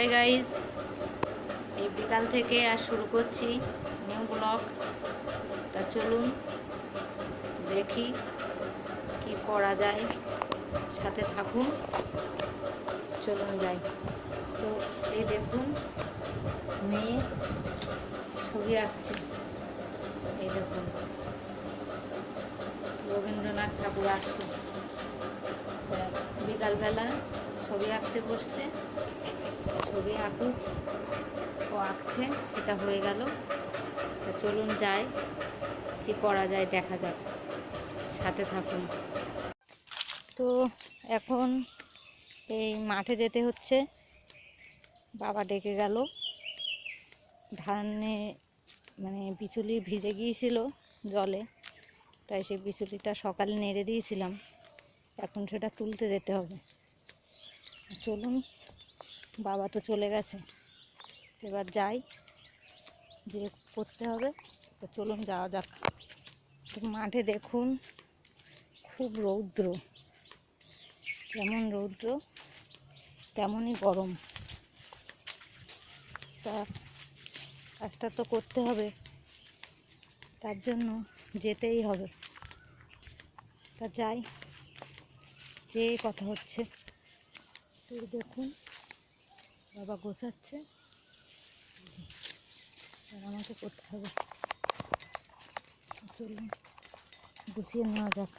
Hi guys এই বিকাল থেকে আর শুরু করছি নিউ ব্লগ তা চলুন দেখি কি করা যায়। সাথে থাকুন। চলুন যাই। তো এই দেখুন, মেয়ে ছবি আঁকছে। এই দেখুন, রবীন্দ্রনাথ ঠাকুর আঁকছে। বিকালবেলা ছবি আঁকতে বসছে। ছবি আঁকুক, ও আঁকছে, সেটা হয়ে গেল। চলুন যাই, কি করা যায় দেখা যাক। সাথে থাকুন। তো এখন এই মাঠে যেতে হচ্ছে। বাবা ডেকে গেল। ধানে মানে বিচুলি ভিজে গিয়েছিল জলে, তাই সেই বিচুলিটা সকালে নেড়ে দিয়েছিলাম। এখন সেটা তুলতে যেতে হবে। চলুন, বাবা তো চলে গেছে। এবার যাই, যে করতে হবে, তো চলুন যাওয়া যাক। মাঠে দেখুন, খুব রৌদ্র। যেমন রৌদ্র, তেমনই গরম। তা কাজটা তো করতে হবে, তার জন্য যেতেই হবে। তা যাই যে কথা হচ্ছে। এই দেখুন বাবা গোছাচ্ছে। আর আমাকে করতে হবে। চলুন গুছিয়ে নেওয়া যাক।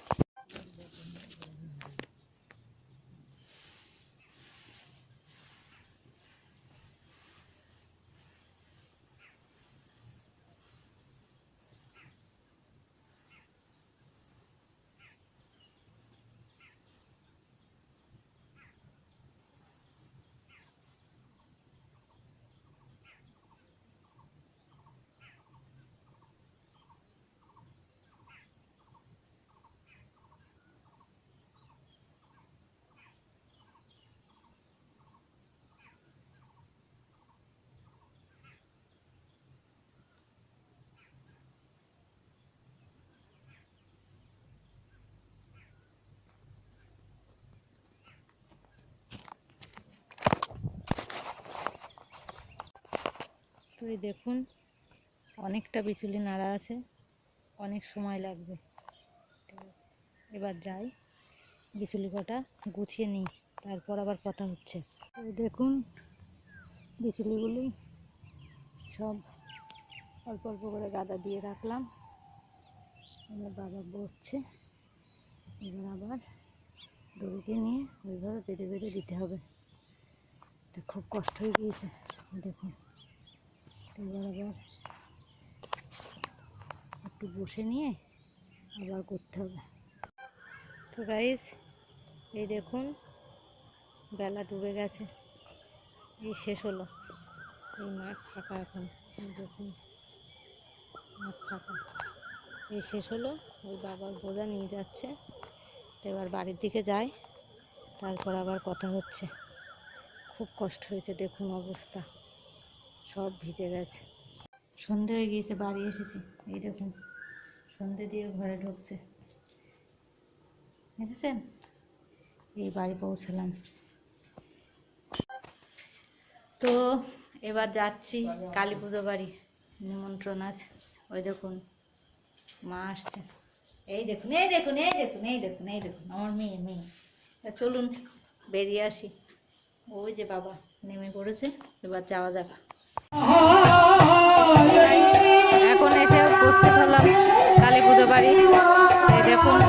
তো এই দেখুন, অনেকটা বিচুলি নাড়া আছে, অনেক সময় লাগবে। এবার যাই বিচুলি কটা গুছিয়ে নিই, তারপর আবার কথা হচ্ছে। দেখুন বিচুলিগুলি সব অল্প অল্প করে গাদা দিয়ে রাখলাম। আমার বাবা বসছে, এবার আবার দড়িকে নিয়ে ওইভাবে বেঁধে বেঁধে দিতে হবে। খুব কষ্ট হয়ে গিয়েছে, দেখুন। এবার আবার একটু বসে নিয়ে আবার করতে হবে। তো গাইস এই দেখুন, বেলা ডুবে গেছে। এই শেষ হলো। এই মাঠ ফাঁকা এখন। দেখুন, মাঠ ফাঁকা। এই শেষ হলো। ওই বাবার বোঝা নিয়ে যাচ্ছে। তো এবার বাড়ির দিকে যায়। তারপর আবার কথা হচ্ছে। খুব কষ্ট হয়েছে, দেখুন অবস্থা। সব ভিজে গেছে। সন্ধে হয়ে গিয়েছে, বাড়ি এসেছি। এই দেখুন, সন্ধে দিয়ে ঘরে ঢুকছে। দেখেছেন? এই বাড়ি পৌঁছালাম। তো এবার যাচ্ছি কালী পুজো বাড়ি, নিমন্ত্রণ আছে। ওই দেখুন, মা আসছে। এই দেখুন এই দেখুন এই দেখুন এই দেখুন এই দেখুন, আমার মেয়ে মেয়ে। চলুন, বেরিয়ে আসি। ওই যে বাবা নেমে পড়েছে, এবার যাওয়া যাক। এখন এসে উপস্থিত হলাম কালী পুজো বাড়ি। দেখুন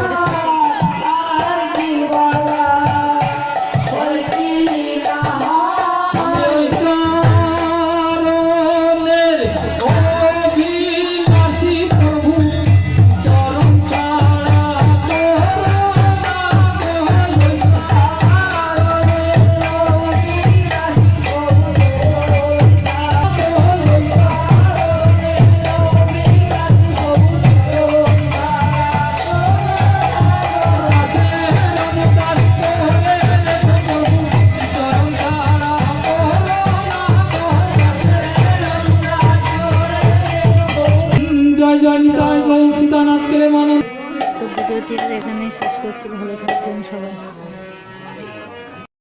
জয় জয় নিতাই জয় সীতানাথ কে মানব তো ভিডিওটি এখানেই শেষ করছি ভালো থাকবেন সবাই।